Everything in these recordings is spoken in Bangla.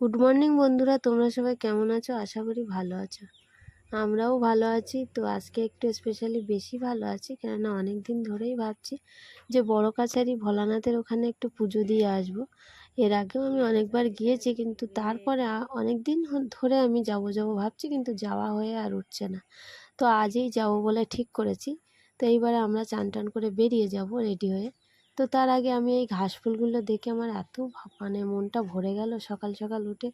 গুড মর্নিং বন্ধুরা। তোমরা সবাই কেমন আছো? আশা করি ভালো আছো। আমরাও ভালো আছি। তো আজকে একটু স্পেশালি বেশি ভালো আছি, কেননা অনেক দিন ধরেই ভাবছি যে বড় কাছারি ভোলানাথের ওখানে একটু পুজো দিয়ে আসব। এর আগেও আমি অনেকবার গিয়েছি, কিন্তু তারপরে অনেক দিন ধরে আমি যাব যাব ভাবছি, কিন্তু যাওয়া হয়ে আর উঠছে না। তো আজই যাব বলে ঠিক করেছি। তো এইবারে আমরা চান টান করে বেরিয়ে যাব রেডি হয়ে। তো তার আগে আমি এই ঘাস ফুলগুলো দেখে আমার এত মানে মনটা ভরে গেল সকাল সকাল উঠে।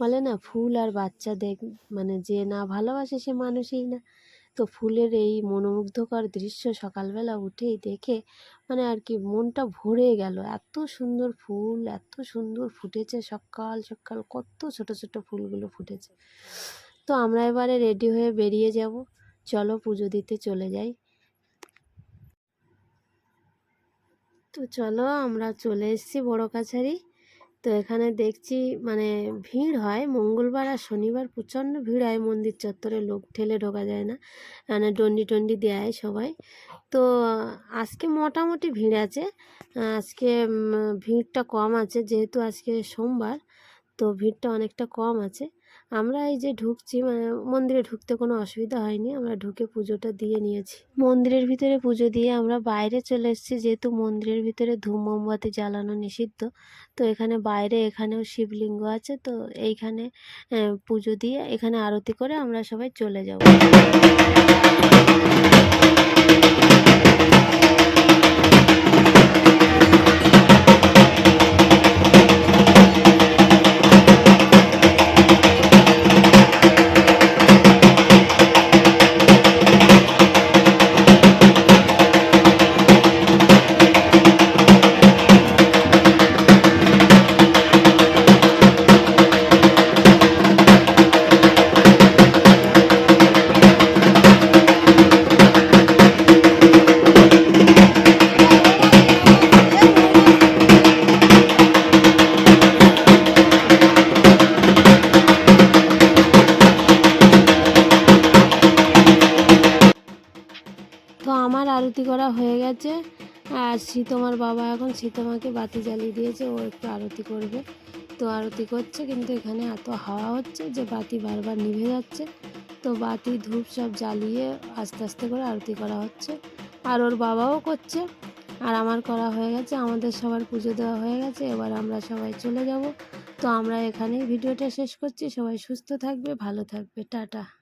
বলে না, ফুল আর বাচ্চা দেখ মানে যে না ভালোবাসে সে মানুষই না। তো ফুলের এই মনোমুগ্ধকর দৃশ্য সকালবেলা উঠেই দেখে মানে আর কি মনটা ভরে গেল। এত সুন্দর ফুল, এত সুন্দর ফুটেছে সকাল সকাল, কত ছোট ছোট ফুলগুলো ফুটেছে। তো আমরা এবারে রেডি হয়ে বেরিয়ে যাব। চলো পুজো দিতে চলে যাই। তো চলো আমরা চলে এসেছি বড় কাছারি। তো এখানে দেখছি মানে ভিড় হয়। মঙ্গলবার আর শনিবার প্রচণ্ড ভিড় হয়। মন্দির চত্বরে লোক ঠেলে ঢোকা যায় না। মানে ডন্ডি টন্ডি দেয় সবাই। তো আজকে মোটামুটি ভিড় আছে। আজকে ভিড়টা কম আছে। যেহেতু আজকে সোমবার তো ভিড়টা অনেকটা কম আছে। আমরা এই যে ঢুকছি মানে মন্দিরে ঢুকতে কোনো অসুবিধা হয়নি। আমরা ঢুকে পুজোটা দিয়ে নিয়েছি। মন্দিরের ভিতরে পুজো দিয়ে আমরা বাইরে চলে এসেছি, যেহেতু মন্দিরের ভিতরে ধূম মোমবাতি জ্বালানো নিষিদ্ধ। তো এখানে বাইরে এখানেও শিবলিঙ্গ আছে, তো এইখানে পুজো দিয়ে এখানে আরতি করে আমরা সবাই চলে যাব। আমার আরতি করা হয়ে গেছে। আর শীতমার বাবা এখন শীতমাকে বাতি জ্বালিয়ে দিয়েছে, ও একটু আরতি করবে। তো আরতি করছে, কিন্তু এখানে এত হাওয়া হচ্ছে যে বাতি বারবার নিভে যাচ্ছে। তো বাতি ধূপ সব জ্বালিয়ে আস্তে আস্তে করে আরতি করা হচ্ছে। আর ওর বাবাও করছে। আর আমার করা হয়ে গেছে, আমাদের সবার পুজো দেওয়া হয়ে গেছে, এবার আমরা সবাই চলে যাব। তো আমরা এখানেই ভিডিওটা শেষ করছি, সবাই সুস্থ থাকবে, ভালো থাকবে, টাটা।